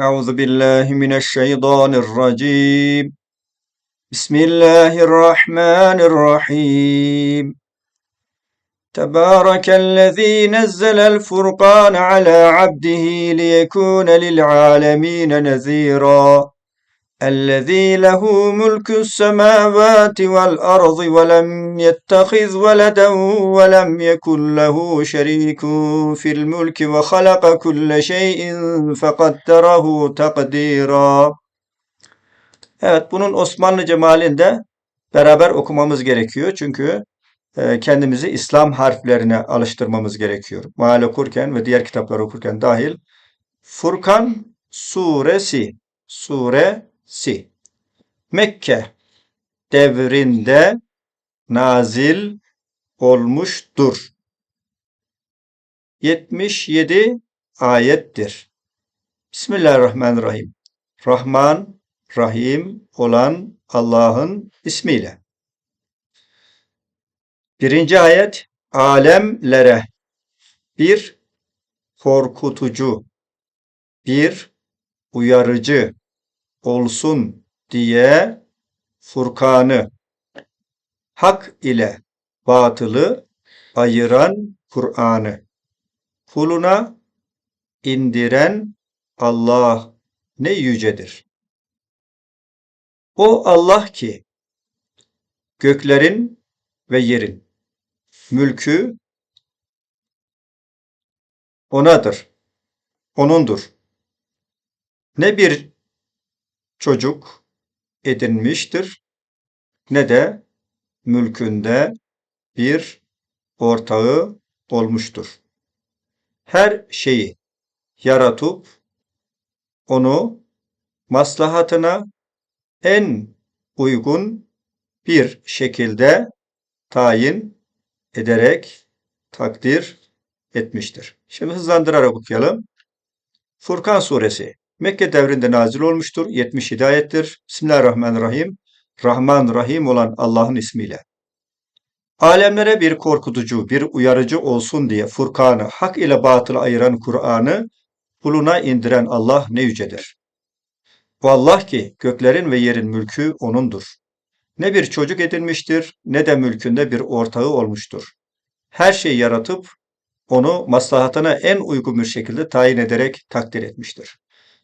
أعوذ بالله من الشيطان الرجيم. بسم الله الرحمن الرحيم. تبارك الذي نزل الفرقان على عبده ليكون للعالمين نذيرا. الذي له ملك السماوات والأرض ولم يتخذ ولدا ولم يكن له شريك في الملك وخلق كل شيء فقدره تقديرا Evet, bunun Osmanlıca mealinde beraber okumamız gerekiyor. Çünkü e, kendimizi İslam harflerine alıştırmamız gerekiyor. Meal okurken ve diğer kitaplar okurken dahil. Furkan suresi, suresi. Mekke devrinde nazil olmuştur. 77 ayettir. Bismillahirrahmanirrahim. Rahman, Rahim olan Allah'ın ismiyle. Birinci ayet, alemlere bir korkutucu, bir uyarıcı olsun diye Furkan'ı hak ile batılı ayıran Kur'an'ı kuluna indiren Allah ne yücedir. O Allah ki göklerin ve yerin mülkü onadır. Onundur. Ne bir çocuk edinmiştir ne de mülkünde bir ortağı olmuştur. Her şeyi yaratıp onu maslahatına en uygun bir şekilde tayin ederek takdir etmiştir. Şimdi hızlandırarak okuyalım. Furkan suresi Mekke devrinde nazil olmuştur. 77 ayettir. Bismillahirrahmanirrahim. Rahman Rahim olan Allah'ın ismiyle. Alemlere bir korkutucu, bir uyarıcı olsun diye Furkan'ı, hak ile batılı ayıran Kur'an'ı kuluna indiren Allah ne yücedir. O Allah ki göklerin ve yerin mülkü O'nundur. Ne bir çocuk edinmiştir ne de mülkünde bir ortağı olmuştur. Her şeyi yaratıp onu maslahatına en uygun bir şekilde tayin ederek takdir etmiştir.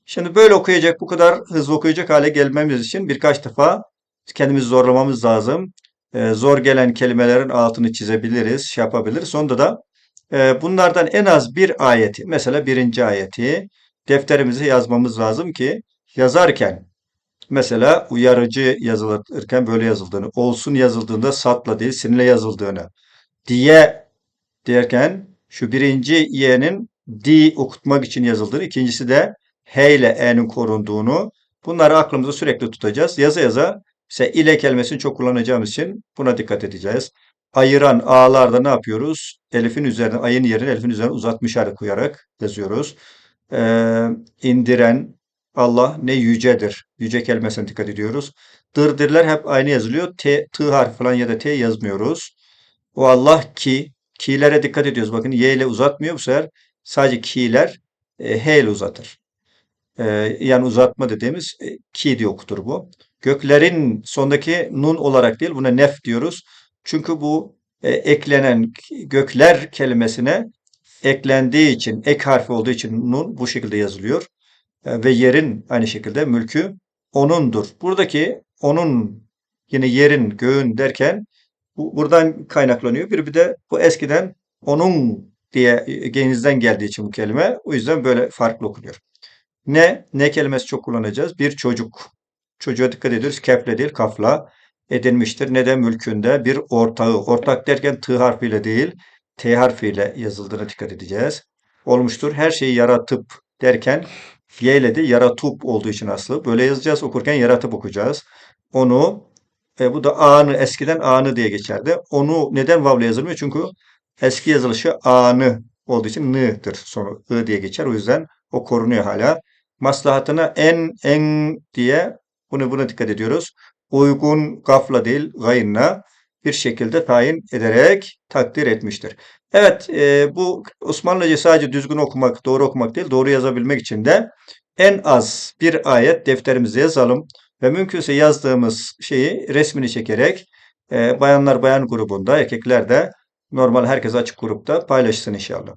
Şimdi böyle okuyacak, bu kadar hızlı okuyacak hale gelmemiz için birkaç defa kendimizi zorlamamız lazım. Ee, zor gelen kelimelerin altını çizebiliriz, şey yapabiliriz. Sonunda da e, bunlardan en az bir ayeti, mesela birinci ayeti defterimize yazmamız lazım ki yazarken mesela uyarıcı yazılırken böyle yazıldığını, olsun yazıldığında satla değil sinirle yazıldığını, diye derken şu birinci y'nin di okutmak için yazıldığını, ikincisi de h ile e'nin korunduğunu bunları aklımızda sürekli tutacağız. Yaza yaza mesela ile kelimesini çok kullanacağımız için buna dikkat edeceğiz. Ayıran a'larda ne yapıyoruz? Elifin üzerine, ayın yerine elifin üzerine uzatmış işaret koyarak yazıyoruz. Ee, indiren Allah ne yücedir. Yüce kelimesine dikkat ediyoruz. Dırdirler hep aynı yazılıyor. T, t harfi falan ya da t yazmıyoruz. O Allah ki, ki'lere dikkat ediyoruz. Bakın y ile uzatmıyor bu sefer. Sadece ki'ler e, h ile uzatır. E, yani uzatma dediğimiz e, ki diye okutur bu. Göklerin sondaki nun olarak değil buna nef diyoruz. Çünkü bu e, eklenen gökler kelimesine eklendiği için, ek harfi olduğu için nun bu şekilde yazılıyor. E, ve yerin aynı şekilde mülkü onundur. Buradaki onun yine yerin, göğün derken bu buradan kaynaklanıyor. Bir bir de bu eskiden onun diye genizden geldiği için bu kelime. O yüzden böyle farklı okunuyor. Ne? Ne kelimesi çok kullanacağız? Bir çocuk. Çocuğa dikkat ediyoruz. Kefle değil, kafla edinmiştir. Ne de mülkünde bir ortağı. Ortak derken t harfiyle değil, t harfiyle yazıldığına dikkat edeceğiz. Olmuştur. Her şeyi yaratıp derken y ile de yaratıp olduğu için aslı. Böyle yazacağız. Okurken yaratıp okuyacağız. Onu e, bu da anı eskiden anı diye geçerdi. Onu neden vavla yazılmıyor? Çünkü eski yazılışı anı olduğu için n'dır. Sonu ı diye geçer. O yüzden o korunuyor hala. Maslahatına en en diye bunu buna dikkat ediyoruz. Uygun gafla değil gaynla bir şekilde tayin ederek takdir etmiştir. Evet, e, bu Osmanlıca sadece düzgün okumak, doğru okumak değil, doğru yazabilmek için de en az bir ayet defterimize yazalım ve mümkünse yazdığımız şeyi resmini çekerek e, bayanlar bayan grubunda, erkekler de normal herkes açık grupta paylaşsın inşallah.